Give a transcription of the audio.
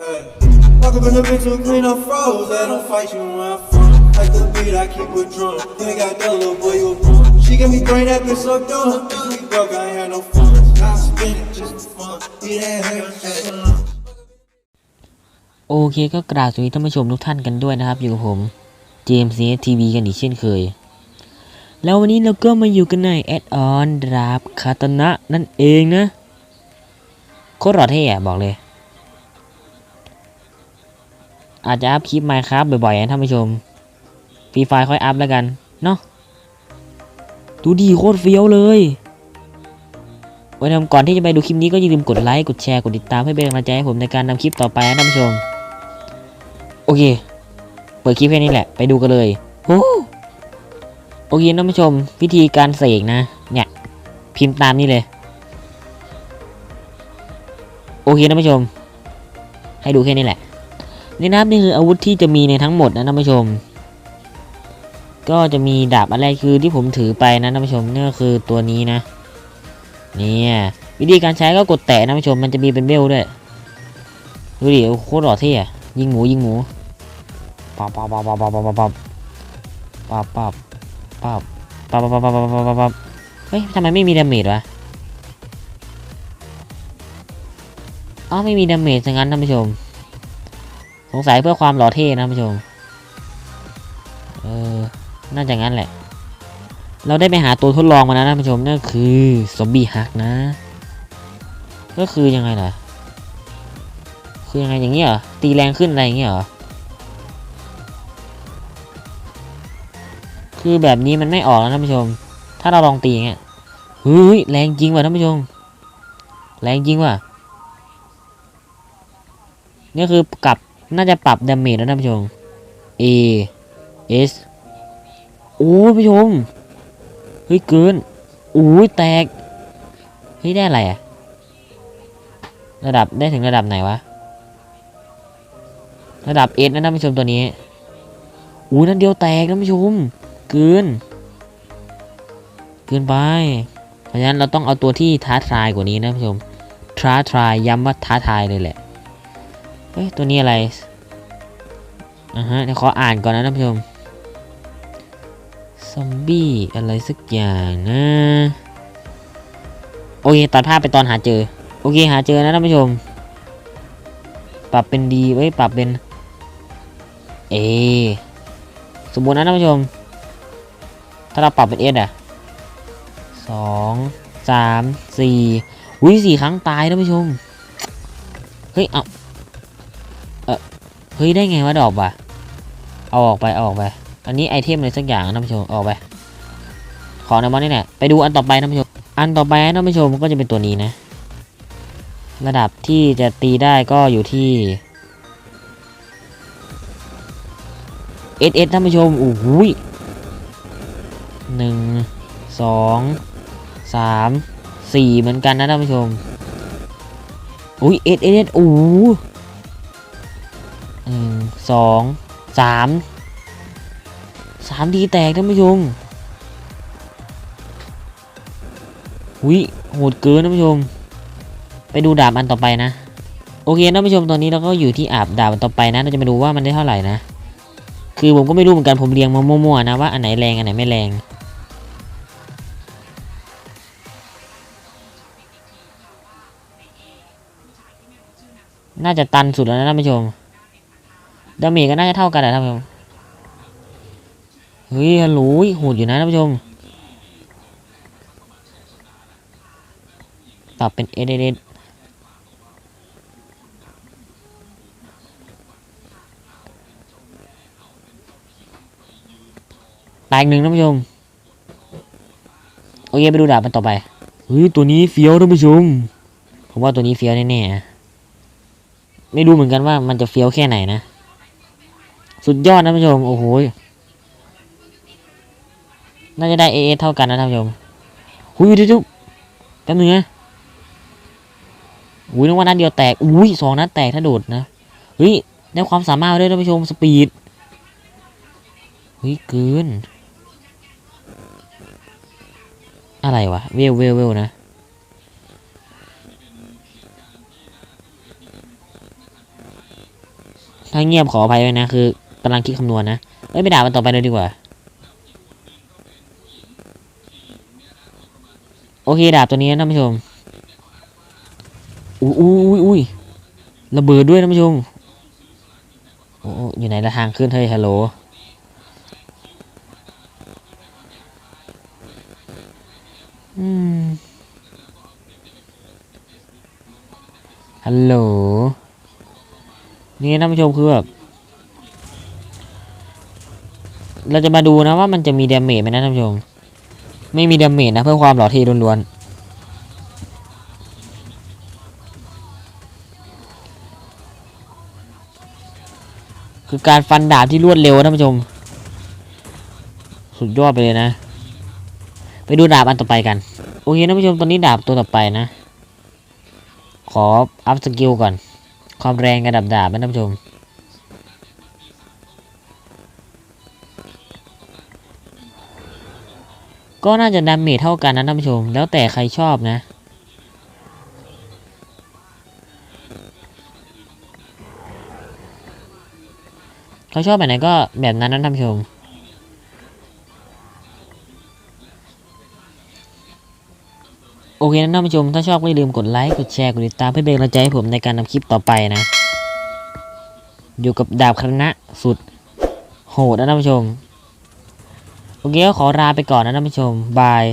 Hey. Walk up in the bitch with clean up froze. They don't fight you where I'm from. Like the beat, I keep it drum. They got that little boy you run. She give me brain that bitch so dumb. We broke, I ain't had no fun. I spin it just for fun. Eat that hair, hey. โอเคก็กราบสวัสดีท่านผู้ชมทุกท่านกันด้วยนะครับ อยู่กับผม JMC TV กันอีกเช่นเคย แล้ววันนี้เราก็มาอยู่กันในแอดออนดราบคาตนะนั่นเองนะโคตรหล่อเท่อะบอกเลย อาจจะอัพคลิป Minecraft บ่อยๆนะท่านผู้ชมฟรีไฟค่อยอัพแล้วกันเนาะดูดีโคตรเฟี้ยวเลยไว้ทำก่อนที่จะไปดูคลิปนี้ก็อย่าลืมกดไลค์กดแชร์กดติดตามให้เป็นกำลังใจให้ผมในการทำคลิปต่อไปนะท่านผู้ชม โอเค เปิดคลิปแค่นี้แหละไปดูกันเลยโอ้โอเคท่านผู้ชม วิธีการเสกนะ เนี่ย พิมพ์ตามนี้เลย โอเคท่านผู้ชม ให้ดูแค่นี้แหละ นี่นะครับนี่คืออาวุธที่จะมีในทั้งหมดนะท่านผู้ชม ก็จะมีดาบอะไรคือที่ผมถือไปนะท่านผู้ชมนี่ก็คือตัวนี้นะเนี่ยวิธีการใช้ก็กดแตะนะท่านผู้ชมมันจะมีเป็นเบลด้วยดูดิโคตรหล่อเท่อะยิงหมูยิงหมูปับปับปับปับปับปับปับปับปับปับปับปับปับปับปับปับปับปับเฮ้ยทำไมไม่มีดาเมจวะอ้าวไม่มีดาเมจซะงั้นท่านผู้ชม สงสัยเพื่อความหล่อเท่นะท่านผู้ชม เออ น่าจะงั้นแหละ เราได้ไปหาตัวทดลองมานะท่านผู้ชม นั่นคือซอมบี้ฮักนะ ก็คือยังไงล่ะ คือยังไงอย่างเงี้ยเหรอ ตีแรงขึ้นอะไรอย่างเงี้ยเหรอ คือแบบนี้มันไม่ออกนะท่านผู้ชม ถ้าเราลองตีอย่างเงี้ยเฮ้ยแรงจริงว่ะท่านผู้ชม แรงจริงว่ะนี่คือปรับ น่าจะปรับดาเมจแล้วท่านผู้ชม A S โอ้ยผู้ชม เฮ้ยเกินอุ้ยแตก เฮ้ยได้อะไรอะระดับได้ถึงระดับไหนวะ ระดับเอสนะท่านผู้ชมตัวนี้อู้นั่นเดียวแตกท่านผู้ชม เกิน เกินไป เพราะฉะนั้นเราต้องเอาตัวที่ท้าทายกว่านี้นะท่านผู้ชม ท้าทายย้ำว่าท้าทายเลยแหละ เฮ้ย ตัวนี้อะไร อ่าฮะ เดี๋ยวขออ่านก่อนนะท่านผู้ชม ซอมบี้ อะไรสักอย่างนะ โอเค ตัดภาพไปตอนหาเจอ โอเค หาเจอนะท่านผู้ชม ปรับเป็นดีไว้ปรับเป็น A สมมตินะท่านผู้ชม ถ้าเราปรับเป็น S อะสองสามสี่วิสี่ครั้งตายท่านผู้ชม เฮ้ย เอา ฮ้ยได้ไงวะดอกว่ะเอาออกไปเอาออกไป อันนี้ไอเทมอะไรสักอย่างนะท่านผู้ชมออกไป ขอในวันนี้แหละไปดูอันต่อไปนะท่านผู้ชม อันต่อไปนะท่านผู้ชมก็จะเป็นตัวนี้นะ ระดับที่จะตีได้ก็อยู่ที่เอสเอสท่านผู้ชมโอ้โหยหนึ่งสองสามสี่เหมือนกันนะท่านผู้ชมอุ้ยเอสเอสโอ้ สองสามสามดีแตกท่านผู้ชมอุ้ยโหดเกินท่านผู้ชม ไปดูดาบอันต่อไปนะ โอเคท่านผู้ชมตอนนี้เราก็อยู่ที่อาบดาบอันต่อไปนะ เราจะมาดูว่ามันได้เท่าไหร่นะ คือผมก็ไม่รู้เหมือนกันผมเรียงมามั่วๆนะว่าอันไหนแรงอันไหนไม่แรงน่าจะตันสุดแล้วนะท่านผู้ชม ดาเมจก็น่าจะเท่ากันนะท่านผู้ชมเฮ้ยฮัลโหลโหดอยู่นะท่านผู้ชมปรับเป็นเอเดเตายอีกหนึ่งท่านผู้ชม โอเคไปดูดาบมันต่อไปเฮ้ยตัวนี้เฟี้ยวท่านผู้ชม ผมว่าตัวนี้เฟี้ยวแน่ๆ ไม่รู้เหมือนกันว่ามันจะเฟี้ยวแค่ไหนนะ สุดยอดนะท่านผู้ชม โอ้โห น่าจะได้เอเท่ากันนะท่านผู้ชมหุยเดี๋ยวๆแป๊บนึงนะอุ้ยนึกว่านัดเดียวแตก อุ้ยสองนัดแตกถ้าโดดนะเฮ้ยได้ความสามารถด้วยท่านผู้ชมสปีดเฮ้ยเกิน อะไรวะ เวลเวลเวลนะถ้าเงียบขออภัยไว้นะคือ กำลังคิดคำนวณนะเอ้ยไปด่ามันต่อไปเลยดีกว่า โอเคดาบตัวนี้นะท่านผู้ชมอุ้ยอุ้ยอุ้ยระเบิดด้วยท่านผู้ชมโอ้โอ้อยู่ไหนละทางขึ้นเฮ้ยฮัลโหลอืมฮัลโหลนี่ท่านผู้ชมคือแบบ เราจะมาดูนะว่ามันจะมีเดาเมจไหมนะท่านผู้ชม ไม่มีเดาเมจนะเพื่อความหล่อเท่ล้วนๆ คือการฟันดาบที่รวดเร็วท่านผู้ชม สุดยอดไปเลยนะ ไปดูดาบอันต่อไปกัน โอเคท่านผู้ชมตอนนี้ดาบตัวต่อไปนะ ขออัพสกิลก่อน ความแรงกระดับดาบนะท่านผู้ชม ก็น่าจะดาเมจเท่ากันนะท่านผู้ชม แล้วแต่ใครชอบนะ เขาชอบแบบไหนก็แบบนั้นนะท่านผู้ชมโอเคนะท่านผู้ชม ถ้าชอบก็อย่าลืมกดไลค์ กดแชร์ กดติดตามเพื่อเป็นกำลังใจให้ผมในการทำคลิปต่อไปนะ อยู่กับดาบคณะสุด โหดนะท่านผู้ชม โอเคก็ขอลาไปก่อนนะท่านผู้ชมบาย